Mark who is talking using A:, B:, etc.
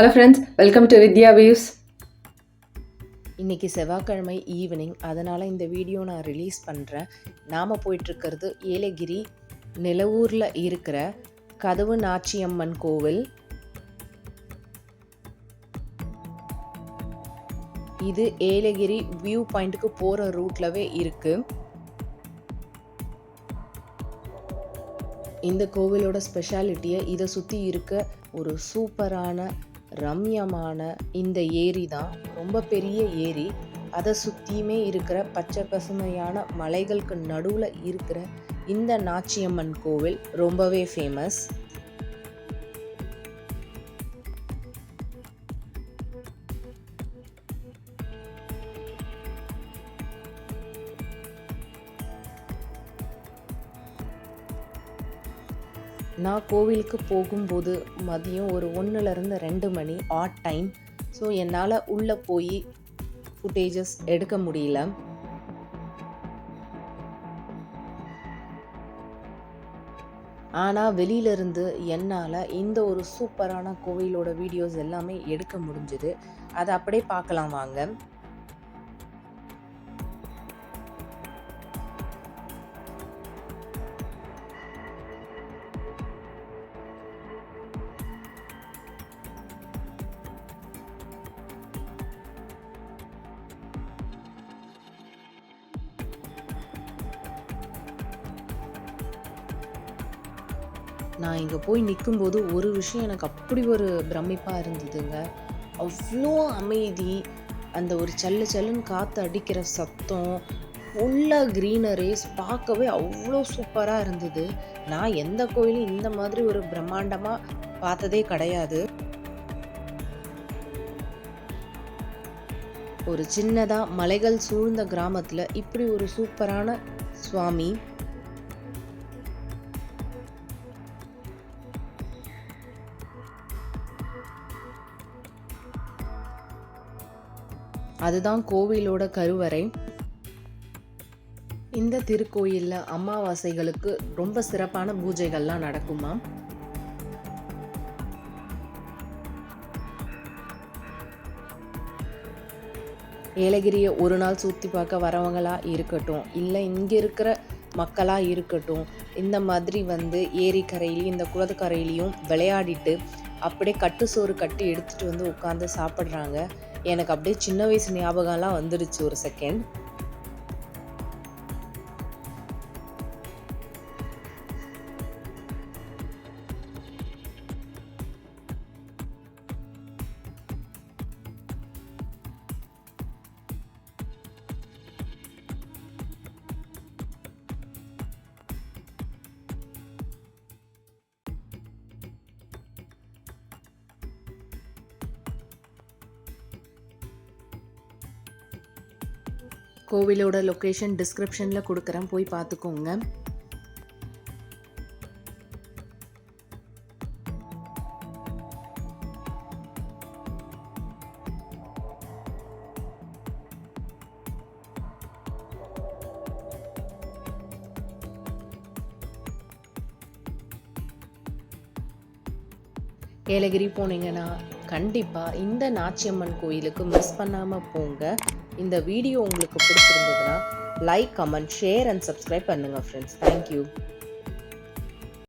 A: Hello friends welcome to Vidya views
B: இன்றைக்கி செவ்வாய்க்கிழமை evening அதனால் இந்த வீடியோ நான் ரிலீஸ் பண்ணுறேன் நாம் போயிட்டுருக்கிறது ஏலகிரி நிலவூரில் இருக்கிற கதவு நாச்சியம்மன் கோவில். இது ஏலகிரி வியூ பாயிண்ட்டுக்கு போகிற ரூட்லவே இருக்குது இந்த கோவிலோட ஸ்பெஷாலிட்டியை இதை சுற்றி இருக்க ஒரு சூப்பரான ரம்யமான இந்த ஏரி தான் ரொம்ப பெரிய ஏரி. அதை சுற்றியுமே இருக்கிற பச்சை பசுமையான மலைகளுக்கு நடுவில் இருக்கிற இந்த நாச்சியம்மன் கோவில் ரொம்பவே ஃபேமஸ் நான் கோவிலுக்கு போகும்போது மதியம் ஒரு ஒன்றுலேருந்து ரெண்டு மணி ஆட் டைம் ஸோ என்னால் உள்ளே போய் ஃபுட்டேஜஸ் எடுக்க முடியல. ஆனால் வெளியிலிருந்து என்னால் இந்த ஒரு சூப்பரான கோவிலோட வீடியோஸ் எல்லாமே எடுக்க முடிஞ்சுது. அதை அப்படியே பார்க்கலாம் வாங்க. நான் இங்கே போய் நிற்கும்போது ஒரு விஷயம் எனக்கு அப்படி ஒரு பிரமிப்பாக இருந்ததுங்க. அவ்வளோ அமைதி அந்த ஒரு சல்லு சல்லுன்னு காற்று அடிக்கிற சத்தம் ஃபுல்லாக க்ரீனரிஸ் பார்க்கவே அவ்வளோ சூப்பராக இருந்தது. நான் எந்த கோயிலும் இந்த மாதிரி ஒரு பிரம்மாண்டமாக பார்த்ததே கிடையாது. ஒரு சின்னதாக மலைகள் சூழ்ந்த கிராமத்தில் இப்படி ஒரு சூப்பரான சுவாமி அதுதான் கோவிலோட கருவறை. இந்த திருக்கோயிலில் அமாவாசைகளுக்கு ரொம்ப சிறப்பான பூஜைகள்லாம் நடக்குமா? ஏலகிரியை ஒரு நாள் சுற்றி பார்க்க வரவங்களா இருக்கட்டும் இல்லை இங்கே இருக்கிற மக்களாக இருக்கட்டும் இந்த மாதிரி வந்து ஏரிக்கரையிலையும் இந்த குளத்துக்கரையிலையும் விளையாடிட்டு அப்படியே கட்டு சோறு கட்டி எடுத்துகிட்டு வந்து உட்காந்து சாப்பிட்றாங்க. எனக்கு அப்படியே சின்ன வயசு ஞாபகம்லாம் வந்துடுச்சு ஒரு செகண்ட் கோவிலோட லொக்கேஷன் டிஸ்கிரிப்ஷனில் கொடுக்குறேன். போய் பார்த்துக்கோங்க. ஏலகிரி போனீங்கன்னா கண்டிப்பாக இந்த நாச்சியம்மன் கோயிலுக்கு மிஸ் பண்ணாமல் போங்க. இந்த வீடியோ உங்களுக்கு பிடிச்சிருந்ததுன்னா like comment share and subscribe பண்ணுங்கள் ஃப்ரெண்ட்ஸ் தேங்க்யூ